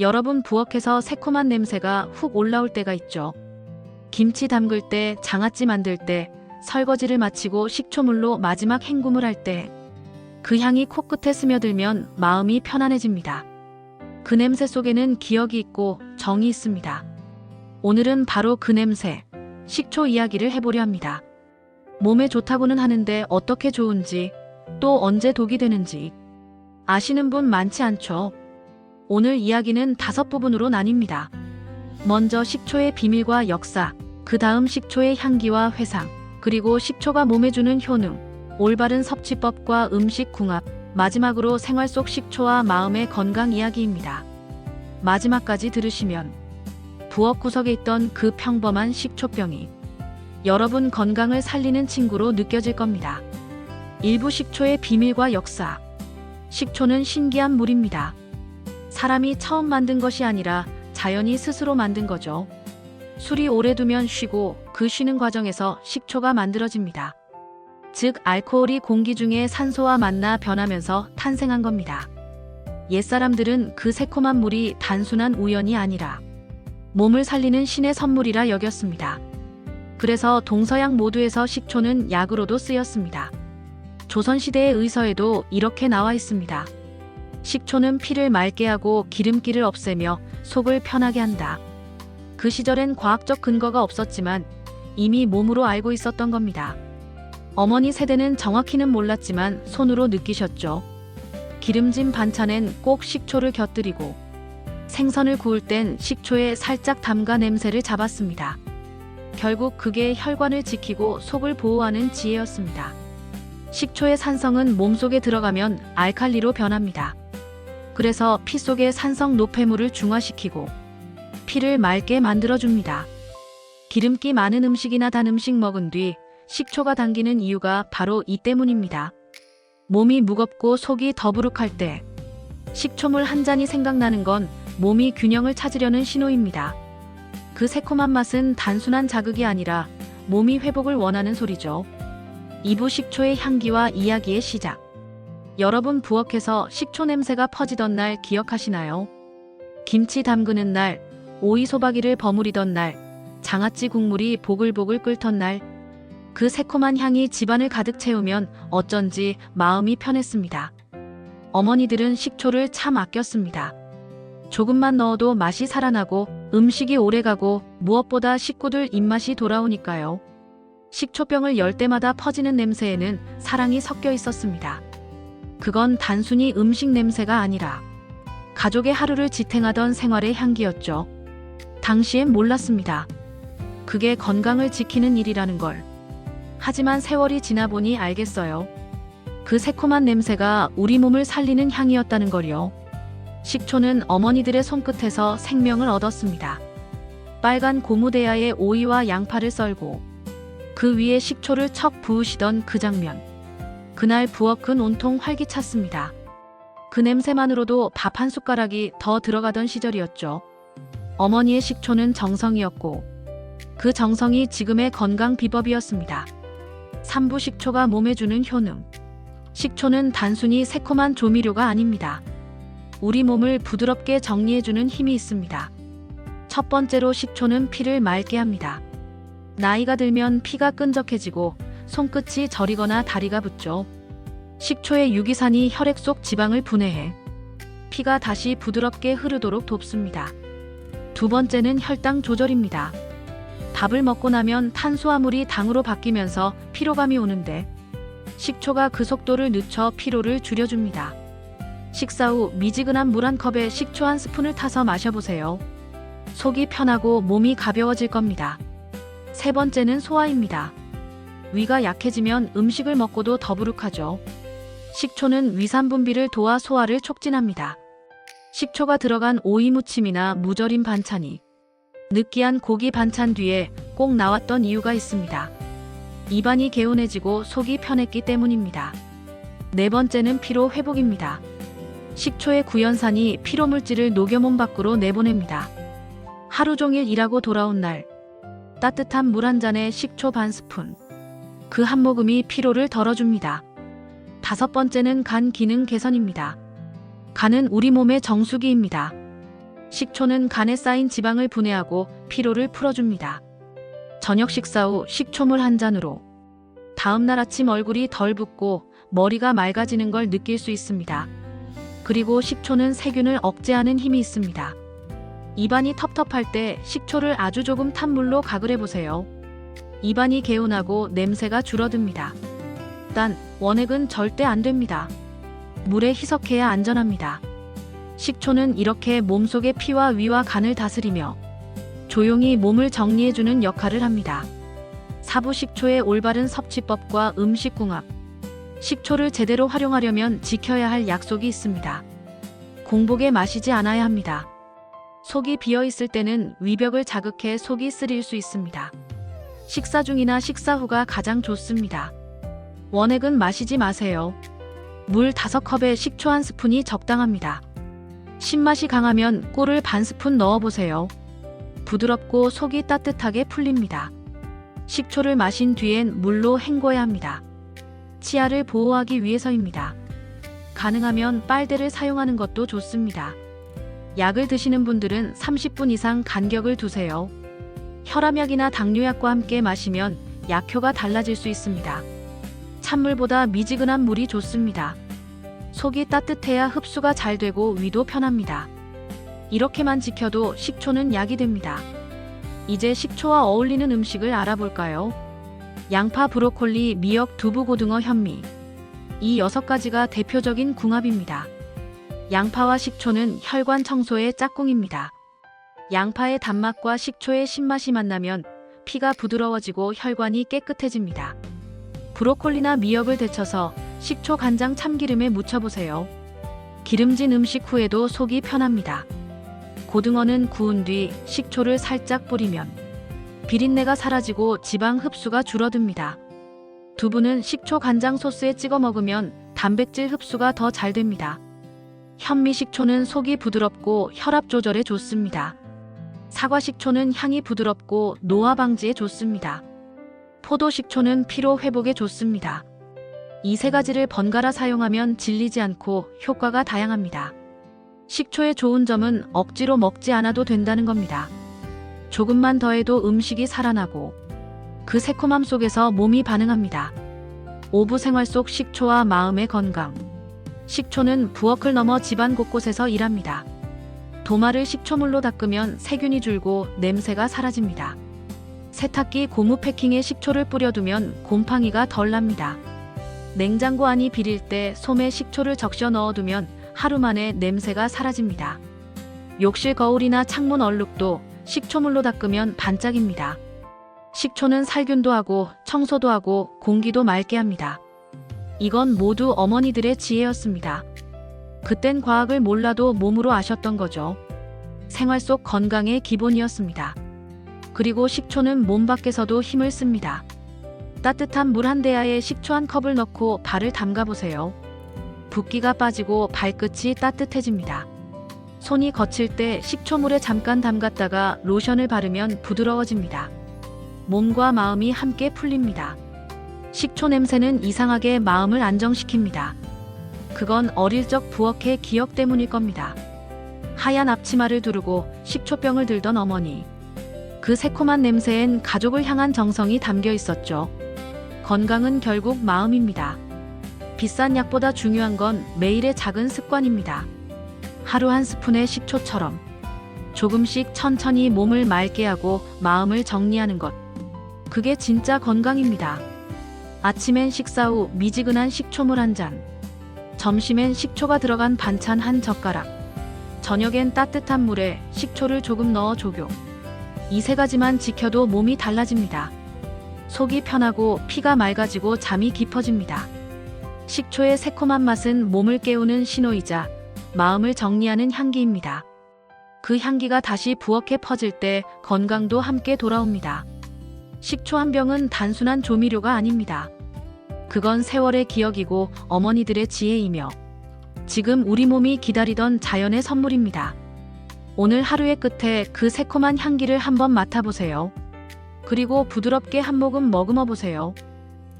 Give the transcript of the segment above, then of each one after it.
여러분 부엌에서 새콤한 냄새가 훅 올라올 때가 있죠. 김치 담글 때, 장아찌 만들 때, 설거지를 마치고 식초물로 마지막 헹굼을 할 때, 그 향이 코끝에 스며들면 마음이 편안해집니다. 그 냄새 속에는 기억이 있고 정이 있습니다. 오늘은 바로 그 냄새, 식초 이야기를 해보려 합니다. 몸에 좋다고는 하는데 어떻게 좋은지, 또 언제 독이 되는지, 아시는 분 많지 않죠? 오늘 이야기는 다섯 부분으로 나뉩니다. 먼저 식초의 비밀과 역사, 그 다음 식초의 향기와 회상, 그리고 식초가 몸에 주는 효능, 올바른 섭취법과 음식 궁합, 마지막으로 생활 속 식초와 마음의 건강 이야기입니다. 마지막까지 들으시면 부엌 구석에 있던 그 평범한 식초병이 여러분 건강을 살리는 친구로 느껴질 겁니다. 일부 식초의 비밀과 역사. 식초는 신기한 물입니다. 사람이 처음 만든 것이 아니라 자연이 스스로 만든 거죠. 술이 오래 두면 쉬고 그 쉬는 과정에서 식초가 만들어집니다. 즉, 알코올이 공기 중에 산소와 만나 변하면서 탄생한 겁니다. 옛사람들은 그 새콤한 물이 단순한 우연이 아니라 몸을 살리는 신의 선물이라 여겼습니다. 그래서 동서양 모두에서 식초는 약으로도 쓰였습니다. 조선시대의 의서에도 이렇게 나와 있습니다. 식초는 피를 맑게 하고 기름기를 없애며 속을 편하게 한다. 그 시절엔 과학적 근거가 없었지만 이미 몸으로 알고 있었던 겁니다. 어머니 세대는 정확히는 몰랐지만 손으로 느끼셨죠. 기름진 반찬엔 꼭 식초를 곁들이고 생선을 구울 땐 식초에 살짝 담가 냄새를 잡았습니다. 결국 그게 혈관을 지키고 속을 보호하는 지혜였습니다. 식초의 산성은 몸속에 들어가면 알칼리로 변합니다. 그래서 피 속의 산성 노폐물을 중화시키고 피를 맑게 만들어줍니다. 기름기 많은 음식이나 단 음식 먹은 뒤 식초가 당기는 이유가 바로 이 때문입니다. 몸이 무겁고 속이 더부룩할 때 식초물 한 잔이 생각나는 건 몸이 균형을 찾으려는 신호입니다. 그 새콤한 맛은 단순한 자극이 아니라 몸이 회복을 원하는 소리죠. 2부 식초의 향기와 이야기의 시작. 여러분 부엌에서 식초 냄새가 퍼지던 날 기억하시나요? 김치 담그는 날, 오이 소박이를 버무리던 날, 장아찌 국물이 보글보글 끓던 날, 그 새콤한 향이 집안을 가득 채우면 어쩐지 마음이 편했습니다. 어머니들은 식초를 참 아꼈습니다. 조금만 넣어도 맛이 살아나고 음식이 오래가고 무엇보다 식구들 입맛이 돌아오니까요. 식초병을 열 때마다 퍼지는 냄새에는 사랑이 섞여 있었습니다. 그건 단순히 음식 냄새가 아니라 가족의 하루를 지탱하던 생활의 향기였죠. 당시엔 몰랐습니다. 그게 건강을 지키는 일이라는 걸. 하지만 세월이 지나 보니 알겠어요. 그 새콤한 냄새가 우리 몸을 살리는 향이었다는 걸요. 식초는 어머니들의 손끝에서 생명을 얻었습니다. 빨간 고무대야에 오이와 양파를 썰고 그 위에 식초를 척 부으시던 그 장면. 그날 부엌은 온통 활기 찼습니다. 그 냄새만으로도 밥 한 숟가락이 더 들어가던 시절이었죠. 어머니의 식초는 정성이었고 그 정성이 지금의 건강 비법이었습니다. 삼부 식초가 몸에 주는 효능. 식초는 단순히 새콤한 조미료가 아닙니다. 우리 몸을 부드럽게 정리해주는 힘이 있습니다. 첫 번째로 식초는 피를 맑게 합니다. 나이가 들면 피가 끈적해지고 손끝이 저리거나 다리가 붓죠. 식초의 유기산이 혈액 속 지방을 분해해 피가 다시 부드럽게 흐르도록 돕습니다. 두 번째는 혈당 조절입니다. 밥을 먹고 나면 탄수화물이 당으로 바뀌면서 피로감이 오는데 식초가 그 속도를 늦춰 피로를 줄여줍니다. 식사 후 미지근한 물 한 컵에 식초 한 스푼을 타서 마셔보세요. 속이 편하고 몸이 가벼워질 겁니다. 세 번째는 소화입니다. 위가 약해지면 음식을 먹고도 더부룩하죠. 식초는 위산 분비를 도와 소화를 촉진합니다. 식초가 들어간 오이 무침이나 무절임 반찬이 느끼한 고기 반찬 뒤에 꼭 나왔던 이유가 있습니다. 입안이 개운해지고 속이 편했기 때문입니다. 네 번째는 피로 회복입니다. 식초의 구연산이 피로 물질을 녹여 몸 밖으로 내보냅니다. 하루 종일 일하고 돌아온 날 따뜻한 물 한 잔에 식초 반 스푼 그 한 모금이 피로를 덜어줍니다. 다섯 번째는 간 기능 개선입니다. 간은 우리 몸의 정수기입니다. 식초는 간에 쌓인 지방을 분해하고 피로를 풀어줍니다. 저녁 식사 후 식초물 한 잔으로 다음날 아침 얼굴이 덜 붓고 머리가 맑아지는 걸 느낄 수 있습니다. 그리고 식초는 세균을 억제하는 힘이 있습니다. 입안이 텁텁할 때 식초를 아주 조금 탄 물로 가글 해 보세요. 입안이 개운하고 냄새가 줄어듭니다. 단, 원액은 절대 안 됩니다. 물에 희석해야 안전합니다. 식초는 이렇게 몸속의 피와 위와 간을 다스리며 조용히 몸을 정리해주는 역할을 합니다. 사부 식초의 올바른 섭취법과 음식 궁합. 식초를 제대로 활용하려면 지켜야 할 약속이 있습니다. 공복에 마시지 않아야 합니다. 속이 비어 있을 때는 위벽을 자극해 속이 쓰릴 수 있습니다. 식사 중이나 식사 후가 가장 좋습니다. 원액은 마시지 마세요. 물 5컵에 식초 한 스푼이 적당합니다. 신맛이 강하면 꿀을 반 스푼 넣어보세요. 부드럽고 속이 따뜻하게 풀립니다. 식초를 마신 뒤엔 물로 헹궈야 합니다. 치아를 보호하기 위해서입니다. 가능하면 빨대를 사용하는 것도 좋습니다. 약을 드시는 분들은 30분 이상 간격을 두세요. 혈압약이나 당뇨약과 함께 마시면 약효가 달라질 수 있습니다. 찬물보다 미지근한 물이 좋습니다. 속이 따뜻해야 흡수가 잘 되고 위도 편합니다. 이렇게만 지켜도 식초는 약이 됩니다. 이제 식초와 어울리는 음식을 알아볼까요? 양파, 브로콜리, 미역, 두부, 고등어, 현미. 이 여섯 가지가 대표적인 궁합입니다. 양파와 식초는 혈관 청소의 짝꿍입니다. 양파의 단맛과 식초의 신맛이 만나면 피가 부드러워지고 혈관이 깨끗해집니다. 브로콜리나 미역을 데쳐서 식초, 간장, 참기름에 묻혀보세요. 기름진 음식 후에도 속이 편합니다. 고등어는 구운 뒤 식초를 살짝 뿌리면 비린내가 사라지고 지방 흡수가 줄어듭니다. 두부는 식초 간장 소스에 찍어 먹으면 단백질 흡수가 더 잘 됩니다. 현미 식초는 속이 부드럽고 혈압 조절에 좋습니다. 사과 식초는 향이 부드럽고 노화 방지에 좋습니다. 포도 식초는 피로 회복에 좋습니다. 이 세 가지를 번갈아 사용하면 질리지 않고 효과가 다양합니다. 식초의 좋은 점은 억지로 먹지 않아도 된다는 겁니다. 조금만 더해도 음식이 살아나고 그 새콤함 속에서 몸이 반응합니다. 오부 생활 속 식초와 마음의 건강. 식초는 부엌을 넘어 집안 곳곳에서 일합니다. 도마를 식초물로 닦으면 세균이 줄고 냄새가 사라집니다. 세탁기 고무 패킹에 식초를 뿌려두면 곰팡이가 덜 납니다. 냉장고 안이 비릴 때 솜에 식초를 적셔 넣어두면 하루 만에 냄새가 사라집니다. 욕실 거울이나 창문 얼룩도 식초물로 닦으면 반짝입니다. 식초는 살균도 하고 청소도 하고 공기도 맑게 합니다. 이건 모두 어머니들의 지혜였습니다. 그땐 과학을 몰라도 몸으로 아셨던 거죠. 생활 속 건강의 기본이었습니다. 그리고 식초는 몸 밖에서도 힘을 씁니다. 따뜻한 물 한 대야에 식초 한 컵을 넣고 발을 담가 보세요. 붓기가 빠지고 발끝이 따뜻해집니다. 손이 거칠 때 식초물에 잠깐 담갔다가 로션을 바르면 부드러워집니다. 몸과 마음이 함께 풀립니다. 식초 냄새는 이상하게 마음을 안정시킵니다. 그건 어릴 적 부엌의 기억 때문일 겁니다. 하얀 앞치마를 두르고 식초병을 들던 어머니. 그 새콤한 냄새엔 가족을 향한 정성이 담겨 있었죠. 건강은 결국 마음입니다. 비싼 약보다 중요한 건 매일의 작은 습관입니다. 하루 한 스푼의 식초처럼 조금씩 천천히 몸을 맑게 하고 마음을 정리하는 것. 그게 진짜 건강입니다. 아침엔 식사 후 미지근한 식초물 한 잔. 점심엔 식초가 들어간 반찬 한 젓가락. 저녁엔 따뜻한 물에 식초를 조금 넣어 조교. 이 세 가지만 지켜도 몸이 달라집니다. 속이 편하고 피가 맑아지고 잠이 깊어집니다. 식초의 새콤한 맛은 몸을 깨우는 신호이자 마음을 정리하는 향기입니다. 그 향기가 다시 부엌에 퍼질 때 건강도 함께 돌아옵니다. 식초 한 병은 단순한 조미료가 아닙니다. 그건 세월의 기억이고 어머니들의 지혜이며 지금 우리 몸이 기다리던 자연의 선물입니다. 오늘 하루의 끝에 그 새콤한 향기를 한번 맡아보세요. 그리고 부드럽게 한 모금 머금어 보세요.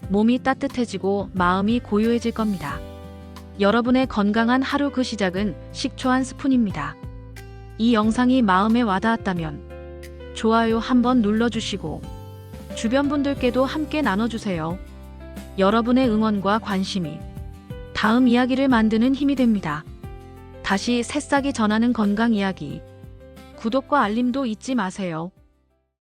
몸이 따뜻해지고 마음이 고요해질 겁니다. 여러분의 건강한 하루 그 시작은 식초 한 스푼입니다. 이 영상이 마음에 와닿았다면 좋아요 한번 눌러주시고 주변 분들께도 함께 나눠주세요. 여러분의 응원과 관심이 다음 이야기를 만드는 힘이 됩니다. 다시 새싹이 전하는 건강 이야기. 구독과 알림도 잊지 마세요.